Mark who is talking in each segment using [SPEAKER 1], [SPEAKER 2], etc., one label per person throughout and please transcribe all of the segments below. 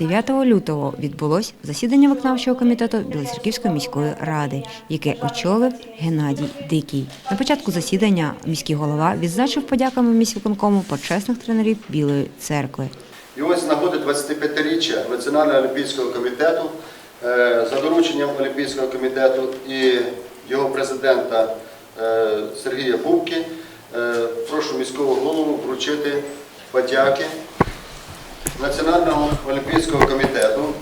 [SPEAKER 1] 9 лютого відбулось засідання виконавчого комітету Білоцерківської міської ради, яке очолив Геннадій Дикий. На початку засідання міський голова відзначив подяками міськвиконкому почесних тренерів Білої церкви.
[SPEAKER 2] І ось нагоди 25-річчя Національного олімпійського комітету е, за дорученням Олімпійського комітету і його президента е, Сергія Бубки е, прошу міського голову вручити подяки Національного олімпійського комітету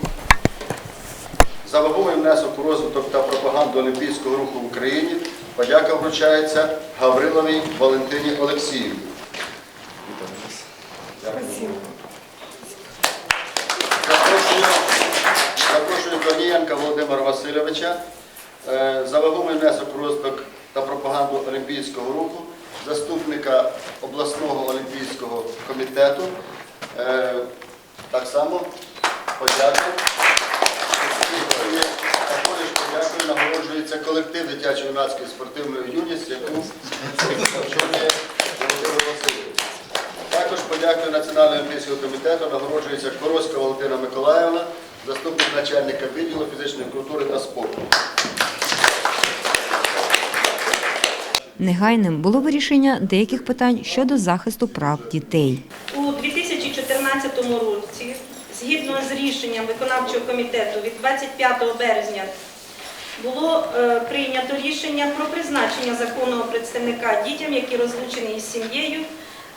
[SPEAKER 2] за вагомий внесок у розвиток та пропаганду олімпійського руху в Україні. Подяка вручається Гавриловій Валентині Олексіївні. Запрошую, Корнієнка Володимира Васильовича е, за вагомий внесок у розвиток та пропаганду Олімпійського руху, заступника обласного олімпійського комітету. Так само подяку. І Також подякою нагороджується колектив дитячо-юнацької спортивної юність, яку очолює Володимир Васильович. Також подякую Національного олімпійського комітету нагороджується Коровська Валентина Миколаївна, заступник начальника відділу фізичної культури та спорту.
[SPEAKER 1] Негайним було вирішення деяких питань щодо захисту прав дітей.
[SPEAKER 3] У 2014 році, згідно з рішенням виконавчого комітету від 25 березня, було е, прийнято рішення про призначення законного представника дітям, які розлучені із сім'єю,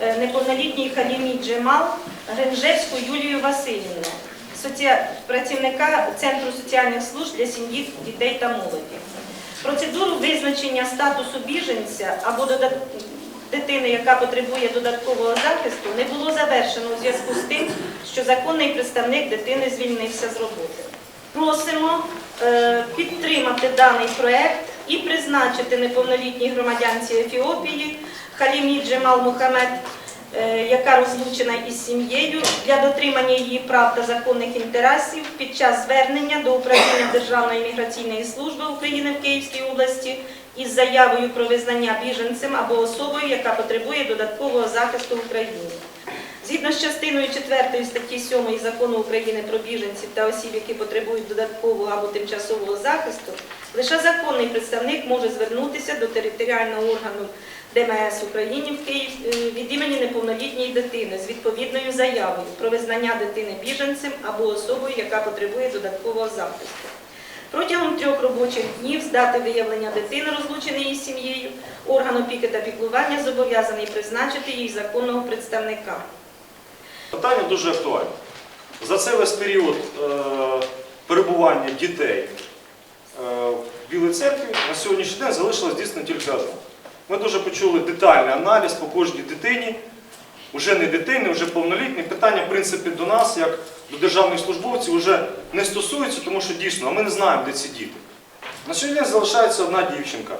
[SPEAKER 3] е, неповнолітній Халімі Джемал, Гринжевську Юлію Васильівну, працівника Центру соціальних служб для сім'ї, дітей та молоді. Процедуру визначення статусу біженця або додат- дитини, яка потребує додаткового захисту, не було завершено у зв'язку з тим, що законний представник дитини звільнився з роботи. Просимо е, підтримати даний проект і призначити неповнолітній громадянці Ефіопії Халімі Джемал Мухаммед, е, яка розлучена із сім'єю для дотримання її прав та законних інтересів під час звернення до управління Державної міграційної служби України в Київській області із заявою про визнання біженцем або особою, яка потребує додаткового захисту в Україні. Згідно з частиною 4 статті 7 Закону України про біженців та осіб, які потребують додаткового або тимчасового захисту, лише законний представник може звернутися до територіального органу ДМС України в Київ е, від імені неповнолітньої дитини з відповідною заявою про визнання дитини біженцем або особою, яка потребує додаткового захисту. Протягом трьох робочих днів з дати виявлення дитини, розлученої із сім'єю, орган опіки та піклування зобов'язаний призначити їй законного представника.
[SPEAKER 4] Питання дуже актуальне. За цей весь період е, перебування дітей е, в Білій церкві на сьогоднішній день залишилось дійсно тільки одне. Ми дуже почули детальний аналіз по кожній дитині, вже не дитини, вже повнолітні. Питання, в принципі, до нас, як до державних службовців, вже не стосується, тому що дійсно а ми не знаємо, де ці діти. На сьогодні залишається одна дівчинка.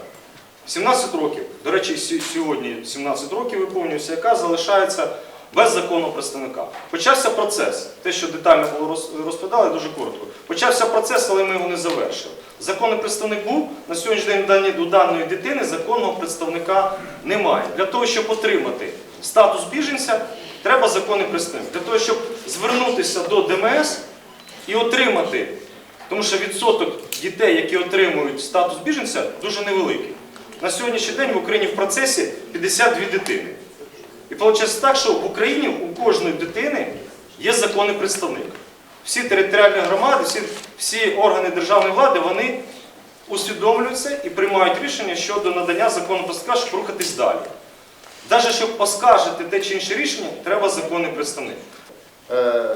[SPEAKER 4] 17 років, до речі, сьогодні 17 років виповнюється, яка залишається без законного представника. Почався процес. Те, що детально було роз- розповідали, дуже коротко. Почався процес, але ми його не завершили. Законний представник був, на сьогоднішній день до даної дитини законного представника немає. Для того, щоб отримати статус біженця, треба законний представник. Для того, щоб звернутися до ДМС і отримати, тому що відсоток дітей, які отримують статус біженця, дуже невеликий. На сьогоднішній день в Україні в процесі 52 дитини. І виходить так, що в Україні у кожної дитини є законний представник. Всі територіальні громади, всі, всі органи державної влади, вони усвідомлюються і приймають рішення щодо надання законного представника, щоб рухатись далі. Навіть щоб оскаржити те чи інше рішення, треба законний представник.
[SPEAKER 2] Е,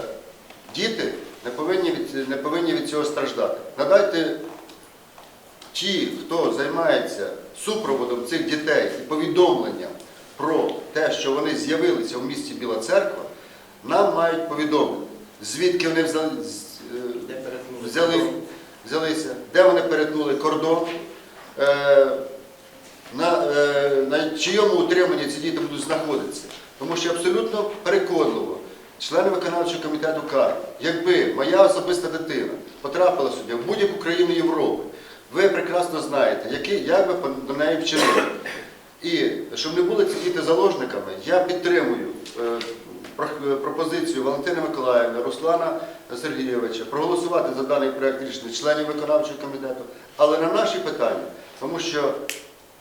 [SPEAKER 2] Діти не повинні від, не повинні від цього страждати. Надайте ті, хто займається супроводом цих дітей і повідомленням про те, що вони з'явилися в місті Біла Церква, нам мають повідомити, звідки вони взяли, е, взяли, взялися, де вони перетнули кордон, е, на, е, на чийому утриманні ці діти будуть знаходитися. Тому що абсолютно переконливо члени виконавчого комітету кажуть, якби моя особиста дитина потрапила сюди в будь-яку країну Європи, ви прекрасно знаєте, які, як би до неї вчинили. І щоб не були ці діти заложниками, я підтримую е, про- пропозицію Валентини Миколаївни, Руслана Сергійовича проголосувати за даний проект рішення членів виконавчого комітету, але на наші питання, тому що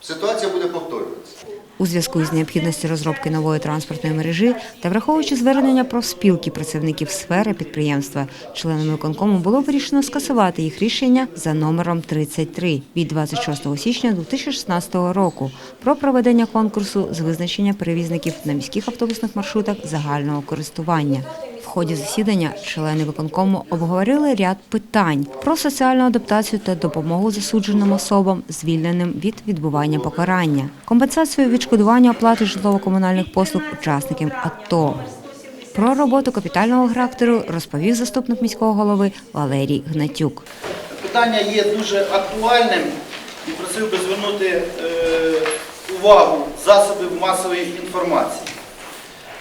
[SPEAKER 2] ситуація буде повторюватися.
[SPEAKER 1] У зв'язку із необхідністю розробки нової транспортної мережі та враховуючи звернення профспілки працівників сфери підприємства, членами виконкому було вирішено скасувати їх рішення за номером 33 від 26 січня 2016 року про проведення конкурсу з визначення перевізників на міських автобусних маршрутах загального користування. В ході засідання члени виконкому обговорили ряд питань про соціальну адаптацію та допомогу засудженим особам, звільненим від відбування покарання, компенсацію відшкодування оплати житлово-комунальних послуг учасникам АТО. Про роботу капітального характеру розповів заступник міського голови Валерій Гнатюк.
[SPEAKER 5] Питання є дуже актуальним і просив би звернути е, увагу засобів масової інформації.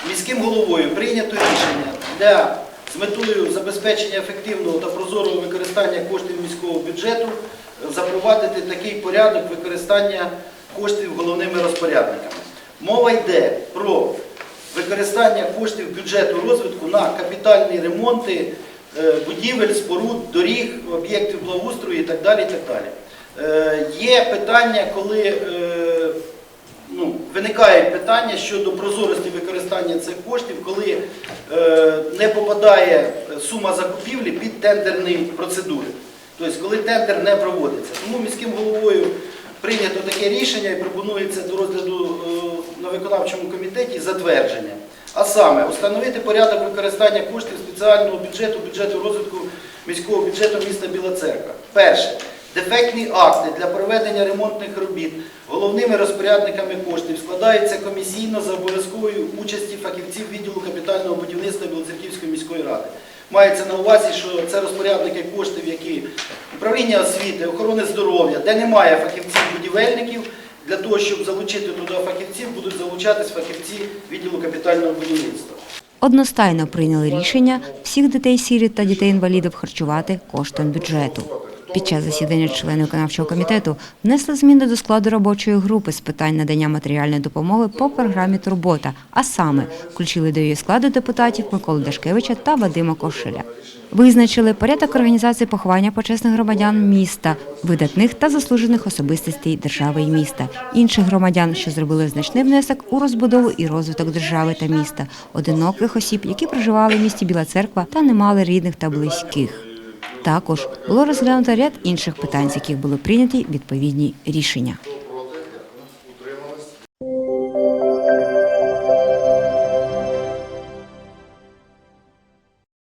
[SPEAKER 5] Міським головою прийнято рішення для з метою забезпечення ефективного та прозорого використання коштів міського бюджету е, запровадити такий порядок використання коштів головними розпорядниками. Мова йде про використання коштів бюджету розвитку на капітальні ремонти е, будівель, споруд, доріг, об'єктів благоустрою і так далі. І так далі. Е, Є питання, коли ну, виникають питання щодо прозорості використання цих коштів, коли е, не попадає сума закупівлі під тендерні процедури. Тобто, коли тендер не проводиться. Тому міським головою прийнято таке рішення і пропонується до розгляду е, на виконавчому комітеті затвердження. А саме, установити порядок використання коштів спеціального бюджету, бюджету розвитку міського бюджету міста Біла Церква. Перше. Дефектні акти для проведення ремонтних робіт головними розпорядниками коштів складаються комісійно за обов'язковою участі фахівців відділу капітального будівництва Білоцерківської міської ради. Мається на увазі, що це розпорядники коштів, які управління освіти, охорони здоров'я, де немає фахівців-будівельників, для того, щоб залучити туди фахівців, будуть залучатись фахівці відділу капітального будівництва.
[SPEAKER 1] Одностайно прийняли рішення всіх дітей сіріт та дітей-інвалідів харчувати коштом бюджету. Під час засідання члени виконавчого комітету внесли зміни до складу робочої групи з питань надання матеріальної допомоги по програмі Турбота, а саме включили до її складу депутатів Миколу Дашкевича та Вадима Кошеля. Визначили порядок організації поховання почесних громадян міста, видатних та заслужених особистостей держави і міста, інших громадян, що зробили значний внесок у розбудову і розвиток держави та міста, одиноких осіб, які проживали в місті Біла Церква та не мали рідних та близьких. Також було розглянуто ряд інших питань, з яких були прийняті відповідні рішення.